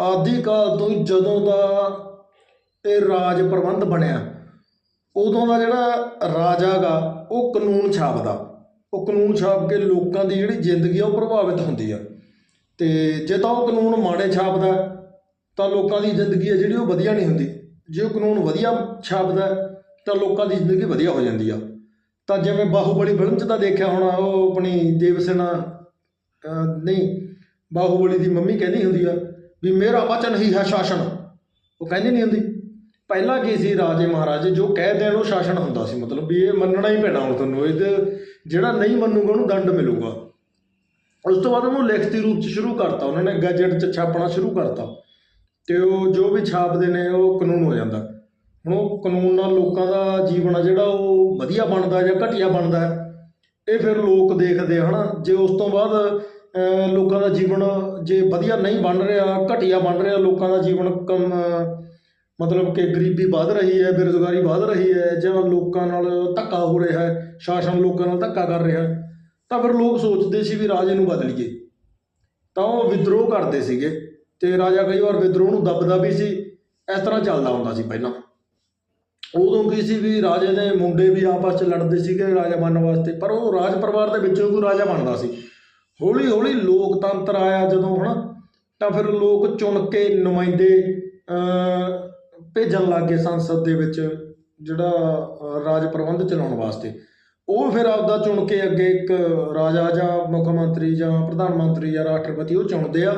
ਆਦਿ ਕਾਲ ਤੋਂ ਹੀ ਜਦੋਂ ਦਾ ਇਹ ਰਾਜ ਪ੍ਰਬੰਧ ਬਣਿਆ, ਉਦੋਂ ਦਾ ਜਿਹੜਾ ਰਾਜਾ ਗਾ, ਉਹ ਕਾਨੂੰਨ ਛਾਪਦਾ। ਉਹ ਕਾਨੂੰਨ ਛਾਪ ਕੇ ਲੋਕਾਂ ਦੀ ਜਿਹੜੀ ਜ਼ਿੰਦਗੀ ਆ, ਉਹ ਪ੍ਰਭਾਵਿਤ ਹੁੰਦੀ ਆ। ਤੇ ਜੇ ਤਾਂ ਉਹ ਕਾਨੂੰਨ ਮਾੜੇ ਛਾਪਦਾ, ਤਾਂ ਲੋਕਾਂ ਦੀ ਜ਼ਿੰਦਗੀ ਆ ਜਿਹੜੀ ਉਹ ਵਧੀਆ ਨਹੀਂ ਹੁੰਦੀ। ਜੇ ਉਹ ਕਾਨੂੰਨ ਵਧੀਆ ਛਾਪਦਾ, ਤਾਂ ਲੋਕਾਂ ਦੀ ਜ਼ਿੰਦਗੀ ਵਧੀਆ ਹੋ ਜਾਂਦੀ ਆ। ਤਾਂ ਜਿਵੇਂ ਬਾਹੂਬਲੀ ਫਿਲਮ 'ਚ ਤਾਂ ਦੇਖਿਆ ਹੋਣਾ, ਉਹ ਆਪਣੀ ਦੇਵ ਸੈਨਾ ਨਹੀਂ, ਬਾਹੂਬਲੀ ਦੀ ਮੰਮੀ ਕਹਿੰਦੀ ਹੁੰਦੀ ਆ ਵੀ ਮੇਰਾ ਵਚਨ ਹੀ ਹੈ ਸ਼ਾਸਨ। ਉਹ ਕਹਿੰਦੀ ਨਹੀਂ ਹੁੰਦੀ। ਪਹਿਲਾਂ ਕੀ ਸੀ ਰਾਜੇ ਮਹਾਰਾਜੇ? ਜੋ ਕਹਿ ਦੇਣ ਉਹ ਸ਼ਾਸਨ ਹੁੰਦਾ ਸੀ। ਮਤਲਬ ਵੀ ਇਹ ਮੰਨਣਾ ਹੀ ਪੈਣਾ ਹੁਣ ਤੁਹਾਨੂੰ। ਇਹਦੇ ਜਿਹੜਾ ਨਹੀਂ ਮੰਨੂਗਾ ਉਹਨੂੰ ਦੰਡ ਮਿਲੂਗਾ। ਉਸ ਤੋਂ ਬਾਅਦ ਉਹਨੂੰ ਲਿਖਤੀ ਰੂਪ 'ਚ ਸ਼ੁਰੂ ਕਰਤਾ। ਉਹਨਾਂ ਨੇ ਗੈਜਟ 'ਚ ਛਾਪਣਾ ਸ਼ੁਰੂ ਕਰਤਾ। ਤੇ ਉਹ ਜੋ ਵੀ ਛਾਪਦੇ ਨੇ ਉਹ ਕਾਨੂੰਨ ਹੋ ਜਾਂਦਾ। ਹੁਣ ਉਹ ਕਾਨੂੰਨ ਨਾਲ ਲੋਕਾਂ ਦਾ ਜੀਵਨ ਆ ਜਿਹੜਾ, ਉਹ ਵਧੀਆ ਬਣਦਾ ਜਾਂ ਘਟੀਆ ਬਣਦਾ। ਇਹ ਫਿਰ ਲੋਕ ਦੇਖਦੇ ਆ, ਹਨਾ? ਜੇ ਉਸ ਤੋਂ ਬਾਅਦ ਲੋਕਾਂ ਦਾ ਜੀਵਨ ਜੇ ਵਧੀਆ ਨਹੀਂ ਬਣ ਰਿਹਾ, ਘਟੀਆ ਬਣ ਰਿਹਾ, ਲੋਕਾਂ ਦਾ ਜੀਵਨ ਕਮ, ਮਤਲਬ ਕਿ ਗਰੀਬੀ ਵੱਧ ਰਹੀ ਹੈ, ਬੇਰੁਜ਼ਗਾਰੀ ਵੱਧ ਰਹੀ ਹੈ ਜਾਂ ਲੋਕਾਂ ਨਾਲ ਧੱਕਾ ਹੋ ਰਿਹਾ ਹੈ, ਸ਼ਾਸਨ ਲੋਕਾਂ ਨਾਲ ਧੱਕਾ ਕਰ ਰਿਹਾ ਤਾਂ ਫਿਰ ਲੋਕ ਸੋਚਦੇ ਸੀ ਵੀ ਰਾਜੇ ਨੂੰ ਬਦਲੀਏ। ਤਾਂ ਉਹ ਵਿਦਰੋਹ ਕਰਦੇ ਸੀਗੇ ਤੇ ਰਾਜਾ ਕਈ ਵਾਰ ਵਿਦਰੋਹ ਨੂੰ ਦੱਬਦਾ ਵੀ ਸੀ, ਇਸ ਤਰ੍ਹਾਂ ਚੱਲਦਾ ਹੁੰਦਾ ਸੀ ਪਹਿਲਾਂ। ਉਦੋਂ ਕੀ ਸੀ ਵੀ ਰਾਜੇ ਦੇ ਮੁੰਡੇ ਵੀ ਆਪਸ ਚ ਲੜਦੇ ਸੀਗੇ ਰਾਜਾ ਬਣਨ ਵਾਸਤੇ, ਪਰ ਉਹ ਰਾਜ ਪਰਿਵਾਰ ਦੇ ਵਿੱਚੋਂ ਕੋਈ ਰਾਜਾ ਬਣਦਾ ਸੀ। ਹੌਲੀ ਹੌਲੀ ਲੋਕਤੰਤਰ ਆਇਆ ਜਦੋਂ ਹਨਾ, ਤਾਂ ਫਿਰ ਲੋਕ ਚੁਣ ਕੇ ਨੁਮਾਇੰਦੇ ਭੇਜਣ ਲੱਗ ਗਏ ਸੰਸਦ ਦੇ ਵਿੱਚ ਜਿਹੜਾ ਰਾਜ ਪ੍ਰਬੰਧ ਚਲਾਉਣ ਵਾਸਤੇ। ਉਹ ਫਿਰ ਆਪਦਾ ਚੁਣ ਕੇ ਅੱਗੇ ਇੱਕ ਰਾਜਾ ਜਾਂ ਮੁੱਖ ਮੰਤਰੀ ਜਾਂ ਪ੍ਰਧਾਨ ਮੰਤਰੀ ਜਾਂ ਰਾਸ਼ਟਰਪਤੀ ਉਹ ਚੁਣਦੇ ਆ,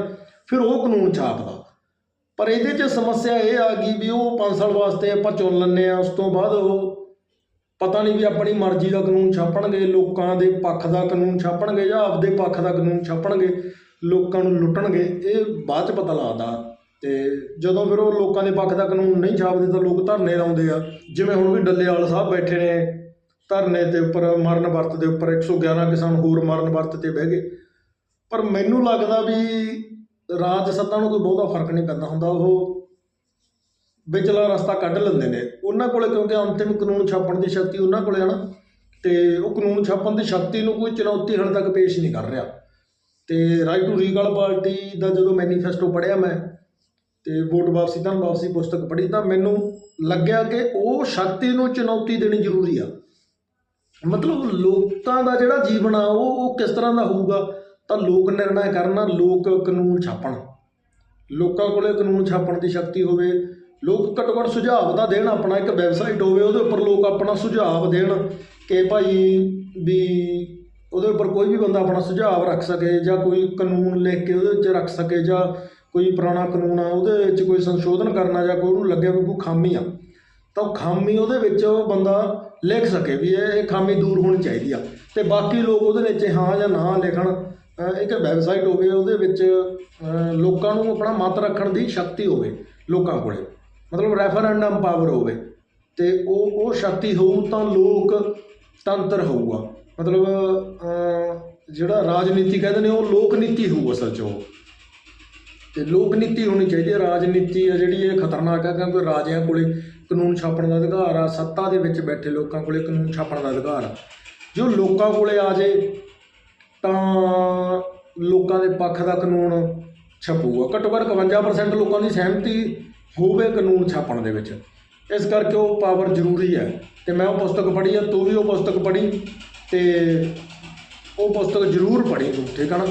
ਫਿਰ ਉਹ ਕਾਨੂੰਨ ਛਾਪਦਾ। ਪਰ ਇਹਦੇ 'ਚ ਸਮੱਸਿਆ ਇਹ ਆ ਗਈ ਵੀ ਉਹ 5 ਸਾਲ ਵਾਸਤੇ ਆਪਾਂ ਚੁਣ ਲੈਂਦੇ ਆ, ਉਸ ਤੋਂ ਬਾਅਦ ਉਹ ਪਤਾ ਨਹੀਂ ਵੀ ਆਪਣੀ ਮਰਜ਼ੀ ਦਾ ਕਾਨੂੰਨ ਛਾਪਣਗੇ, ਲੋਕਾਂ ਦੇ ਪੱਖ ਦਾ ਕਾਨੂੰਨ ਛਾਪਣਗੇ ਜਾਂ ਆਪਦੇ ਪੱਖ ਦਾ ਕਾਨੂੰਨ ਛਾਪਣਗੇ, ਲੋਕਾਂ ਨੂੰ ਲੁੱਟਣਗੇ, ਇਹ ਬਾਅਦ 'ਚ ਪਤਾ ਲੱਗਦਾ। ਤੇ ਜਦੋਂ ਫਿਰ ਉਹ ਲੋਕਾਂ ਦੇ ਪੱਖ ਦਾ ਕਾਨੂੰਨ ਨਹੀਂ ਛਾਪਦੇ ਤਾਂ ਲੋਕ ਧਰਨੇ ਲਾਉਂਦੇ ਆ। ਜਿਵੇਂ ਹੁਣ ਵੀ ਡੱਲੇਵਾਲ ਸਾਹਿਬ ਬੈਠੇ ਨੇ, ਧਰਨੇ ਤੇ ਉੱਪਰ, ਮਰਨ ਵਰਤ ਦੇ ਉੱਪਰ 111 ਕਿਸਾਨ ਹੋਰ ਮਰਨ ਵਰਤ ਤੇ ਬਹਿ ਗਏ। ਪਰ ਮੈਨੂੰ ਲੱਗਦਾ ਵੀ ਰਾਜ ਸੱਤਾ ਨੂੰ ਕੋਈ ਬਹੁਤਾ ਫ਼ਰਕ ਨਹੀਂ ਪੈਂਦਾ ਹੁੰਦਾ, ਉਹ ਵਿਚਲਾ ਰਸਤਾ ਕੱਢ ਲੈਂਦੇ ਨੇ। ਉਹਨਾਂ ਕੋਲੇ ਕਿਉਂਕਿ ਅੰਤਿਮ ਕਾਨੂੰਨ ਛਾਪਣ ਦੀ ਸ਼ਕਤੀ ਉਹਨਾਂ ਕੋਲੇ ਆ ਨਾ। ਤੇ ਉਹ ਕਾਨੂੰਨ ਛਾਪਣ ਦੀ ਸ਼ਕਤੀ ਨੂੰ ਕੋਈ ਚੁਣੌਤੀ ਹਾਲੇ ਤੱਕ ਪੇਸ਼ ਨਹੀਂ ਕਰ ਰਿਹਾ। ਤੇ ਰਾਈਟ ਟੂ ਰੀਗਲ ਪਾਰਟੀ ਦਾ ਜਦੋਂ ਮੈਨੀਫੈਸਟੋ ਪੜ੍ਹਿਆ ਮੈਂ ਤੇ ਵੋਟ ਵਾਪਸੀ ਧਨ ਵਾਪਸੀ ਪੁਸਤਕ ਪੜ੍ਹੀ ਤਾਂ ਮੈਨੂੰ ਲੱਗਿਆ ਕਿ ਉਹ ਸ਼ਕਤੀ ਨੂੰ ਚੁਣੌਤੀ ਦੇਣੀ ਜ਼ਰੂਰੀ ਆ। ਮਤਲਬ ਲੋਕਾਂ ਦਾ ਜਿਹੜਾ ਜੀਵਨ ਆ, ਉਹ ਉਹ ਕਿਸ ਤਰ੍ਹਾਂ ਦਾ ਹੋਊਗਾ, ਤਾਂ ਲੋਕ ਨਿਰਣਾ ਕਰਨਾ, ਲੋਕ ਕਾਨੂੰਨ ਛਾਪਣ। ਲੋਕਾਂ ਕੋਲੇ ਕਾਨੂੰਨ ਛਾਪਣ ਦੀ ਸ਼ਕਤੀ ਹੋਵੇ ਲੋਕ ਘੱਟੋ ਘੱਟ ਸੁਝਾਅ ਤਾਂ ਦੇਣ, ਆਪਣਾ ਇੱਕ ਵੈਬਸਾਈਟ ਹੋਵੇ, ਉਹਦੇ ਉੱਪਰ ਲੋਕ ਆਪਣਾ ਸੁਝਾਅ ਦੇਣ ਕਿ ਭਾਈ ਵੀ ਉਹਦੇ ਉੱਪਰ ਕੋਈ ਵੀ ਬੰਦਾ ਆਪਣਾ ਸੁਝਾਅ ਰੱਖ ਸਕੇ ਜਾਂ ਕੋਈ ਕਾਨੂੰਨ ਲਿਖ ਕੇ ਉਹਦੇ ਵਿੱਚ ਰੱਖ ਸਕੇ ਜਾਂ ਕੋਈ ਪੁਰਾਣਾ ਕਾਨੂੰਨ ਆ, ਉਹਦੇ ਵਿੱਚ ਕੋਈ ਸੰਸ਼ੋਧਨ ਕਰਨਾ ਜਾਂ ਕੋਈ ਉਹਨੂੰ ਲੱਗਿਆ ਵੀ ਕੋਈ ਖਾਮੀ ਆ, ਤਾਂ ਉਹ ਖਾਮੀ ਉਹਦੇ ਵਿੱਚ ਉਹ ਬੰਦਾ ਲਿਖ ਸਕੇ ਵੀ ਇਹ ਇਹ ਖਾਮੀ ਦੂਰ ਹੋਣੀ ਚਾਹੀਦੀ ਆ। ਤੇ ਬਾਕੀ ਲੋਕ ਉਹਦੇ ਵਿੱਚ ਹਾਂ ਜਾਂ ਨਾ ਲਿਖਣ ਇੱਕ ਵੈਬਸਾਈਟ ਹੋਵੇ, ਉਹਦੇ ਵਿੱਚ ਲੋਕਾਂ ਨੂੰ ਆਪਣਾ ਮਤ ਰੱਖਣ ਦੀ ਸ਼ਕਤੀ ਹੋਵੇ, ਲੋਕਾਂ ਕੋਲੇ। ਮਤਲਬ ਰੈਫਰੈਂਡਮ ਪਾਵਰ ਹੋਵੇ ਤੇ ਉਹ ਉਹ ਸ਼ਕਤੀ ਹੋਊ ਤਾਂ ਲੋਕ ਤੰਤਰ ਹੋਊਗਾ। ਮਤਲਬ ਜਿਹੜਾ ਰਾਜਨੀਤੀ ਕਹਿੰਦੇ ਨੇ ਉਹ ਲੋਕ ਨੀਤੀ ਹੋਊ ਅਸਲ 'ਚ ਉਹ। ਤੇ ਲੋਕ ਨੀਤੀ ਹੋਣੀ ਚਾਹੀਦੀ ਹੈ। ਰਾਜਨੀਤੀ ਆ ਜਿਹੜੀ, ਇਹ ਖਤਰਨਾਕ ਹੈ ਕਿਉਂਕਿ ਰਾਜਿਆਂ ਕੋਲੇ ਕਾਨੂੰਨ ਛਾਪਣ ਦਾ ਅਧਿਕਾਰ ਆ, ਸੱਤਾ ਦੇ ਵਿੱਚ ਬੈਠੇ ਲੋਕਾਂ ਕੋਲੇ ਕਾਨੂੰਨ ਛਾਪਣ ਦਾ ਅਧਿਕਾਰ ਆ। ਜੋ ਲੋਕਾਂ ਕੋਲੇ ਆ ਜੇ, ਤਾਂ ਲੋਕਾਂ ਦੇ ਪੱਖ ਦਾ ਕਾਨੂੰਨ ਛਪੂਗਾ। ਘੱਟੋ ਘੱਟ 51% ਲੋਕਾਂ ਦੀ ਸਹਿਮਤੀ ਹੋਵੇ ਕਾਨੂੰਨ ਛਾਪਣ ਦੇ ਵਿੱਚ। ਇਸ ਕਰਕੇ ਉਹ ਪਾਵਰ ਜ਼ਰੂਰੀ ਹੈ। ਤੇ ਮੈਂ ਉਹ ਪੁਸਤਕ ਪੜ੍ਹੀ ਆ, ਤੂੰ ਵੀ ਉਹ ਪੁਸਤਕ ਪੜ੍ਹੀ ਤੇ ਉਹ ਪੁਸਤਕ ਜ਼ਰੂਰ ਪੜ੍ਹੀ ਤੂੰ, ਠੀਕ ਹੈ ਨਾ?